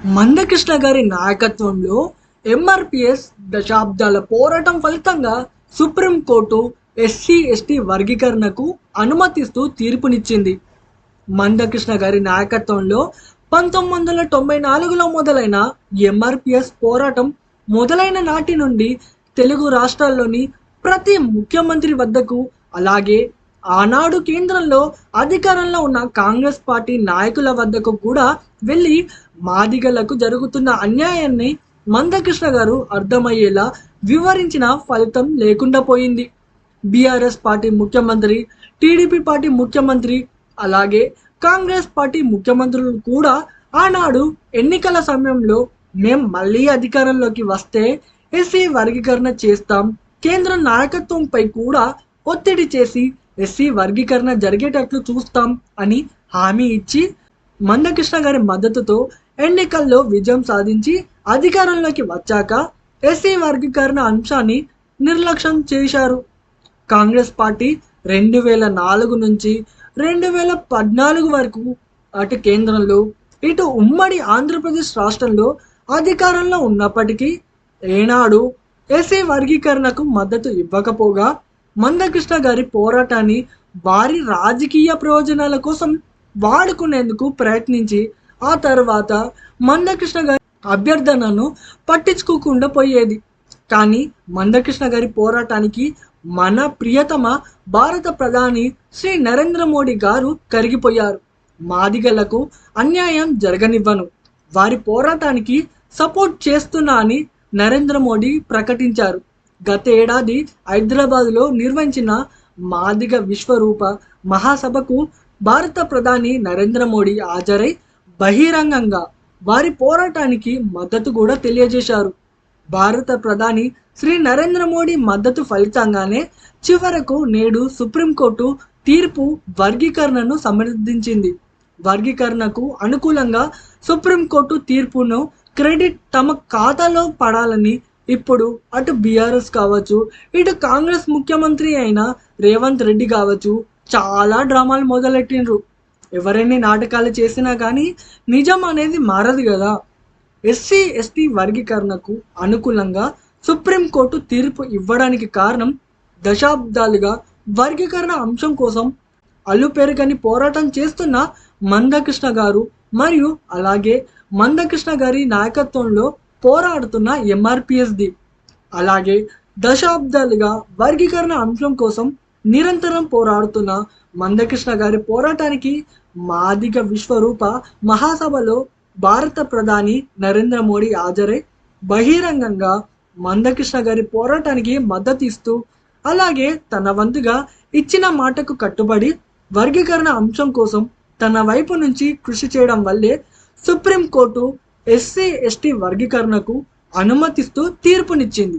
మందకృష్ణ గారి నాయకత్వంలో ఎంఆర్పిఎస్ దశాబ్దాల పోరాటం ఫలితంగా సుప్రీంకోర్టు ఎస్సీ ఎస్టీ వర్గీకరణకు అనుమతిస్తూ తీర్పునిచ్చింది. మందకృష్ణ గారి నాయకత్వంలో పంతొమ్మిది వందల తొంభై నాలుగులో మొదలైన ఎంఆర్పిఎస్ పోరాటం మొదలైన నాటి నుండి తెలుగు రాష్ట్రాల్లోని ప్రతి ముఖ్యమంత్రి వద్దకు అలాగే ఆనాడు కేంద్రంలో అధికారంలో ఉన్న కాంగ్రెస్ పార్టీ నాయకుల వద్దకు కూడా వెళ్ళి మాదిగలకు జరుగుతున్న అన్యాయాన్ని మందకృష్ణ గారు అర్థమయ్యేలా వివరించిన ఫలితం లేకుండా పోయింది. బీఆర్ఎస్ పార్టీ ముఖ్యమంత్రి టీడీపీ పార్టీ ముఖ్యమంత్రి అలాగే కాంగ్రెస్ పార్టీ ముఖ్యమంత్రులు కూడా ఆనాడు ఎన్నికల సమయంలో మేం మళ్ళీ అధికారంలోకి వస్తే ఎస్సీ వర్గీకరణ చేస్తాం కేంద్ర నాయకత్వంపై కూడా ఒత్తిడి చేసి ఎస్సీ వర్గీకరణ జరిగేటట్లు చూస్తాం అని హామీ ఇచ్చి మందకృష్ణ గారి మద్దతుతో ఎన్నికల్లో విజయం సాధించి అధికారంలోకి వచ్చాక ఎస్సీ వర్గీకరణ అంశాన్ని నిర్లక్ష్యం చేశారు. కాంగ్రెస్ పార్టీ రెండు వేల నాలుగు నుంచి రెండు వేల పద్నాలుగు వరకు అటు కేంద్రంలో ఇటు ఉమ్మడి ఆంధ్రప్రదేశ్ రాష్ట్రంలో అధికారంలో ఉన్నప్పటికీ ఏనాడు ఎస్సీ వర్గీకరణకు మద్దతు ఇవ్వకపోగా మందకృష్ణ గారి పోరాటాన్ని వారి రాజకీయ ప్రయోజనాల కోసం వాడుకునేందుకు ప్రయత్నించి ఆ తర్వాత మందకృష్ణ గారి అభ్యర్థనను పట్టించుకోకుండా పోయేది. కానీ మందకృష్ణ గారి పోరాటానికి మన ప్రియతమ భారత ప్రధాని శ్రీ నరేంద్ర మోడీ గారు కరిగిపోయారు. మాదిగలకు అన్యాయం జరగనివ్వను. వారి పోరాటానికి సపోర్ట్ చేస్తున్నా అని నరేంద్ర మోడీ ప్రకటించారు. గత ఏడాది హైదరాబాద్లో నిర్వహించిన మాదిగ విశ్వరూప మహాసభకు భారత ప్రధాని నరేంద్ర మోడీ హాజరై బహిరంగంగా వారి పోరాటానికి మద్దతు కూడా తెలియజేశారు. భారత ప్రధాని శ్రీ నరేంద్ర మోడీ మద్దతు ఫలితంగానే చివరకు నేడు సుప్రీంకోర్టు తీర్పు వర్గీకరణను సమర్థించింది. వర్గీకరణకు అనుకూలంగా సుప్రీంకోర్టు తీర్పును క్రెడిట్ తమ ఖాతాలో పడాలని ఇప్పుడు అటు బీఆర్ఎస్ కావచ్చు ఇటు కాంగ్రెస్ ముఖ్యమంత్రి అయిన రేవంత్ రెడ్డి కావచ్చు చాలా డ్రామాలు మొదలెట్టిండ్రు. ఎవరైనా నాటకాలు చేసినా కానీ నిజం అనేది మారదు కదా. ఎస్సీ ఎస్టీ వర్గీకరణకు అనుకూలంగా సుప్రీంకోర్టు తీర్పు ఇవ్వడానికి కారణం దశాబ్దాలుగా వర్గీకరణ అంశం కోసం అల్లుపెరుగని పోరాటం చేస్తున్న మందకృష్ణ గారు మరియు అలాగే మందకృష్ణ గారి నాయకత్వంలో పోరాడుతున్న ఎంఆర్పిఎస్ది అలాగే దశాబ్దాలుగా వర్గీకరణ అంశం కోసం నిరంతరం పోరాడుతున్న మందకృష్ణ గారి పోరాటానికి మాదిగ విశ్వరూప మహాసభలో భారత ప్రధాని నరేంద్ర మోడీ హాజరై బహిరంగంగా మందకృష్ణ గారి పోరాటానికి మద్దతు ఇస్తూ అలాగే తన వంతుగా ఇచ్చిన మాటకు కట్టుబడి వర్గీకరణ అంశం కోసం తన వైపు నుంచి కృషి చేయడం వల్లే సుప్రీంకోర్టు ఎస్సీ ఎస్టీ వర్గీకరణకు అనుమతిస్తూ తీర్పునిచ్చింది.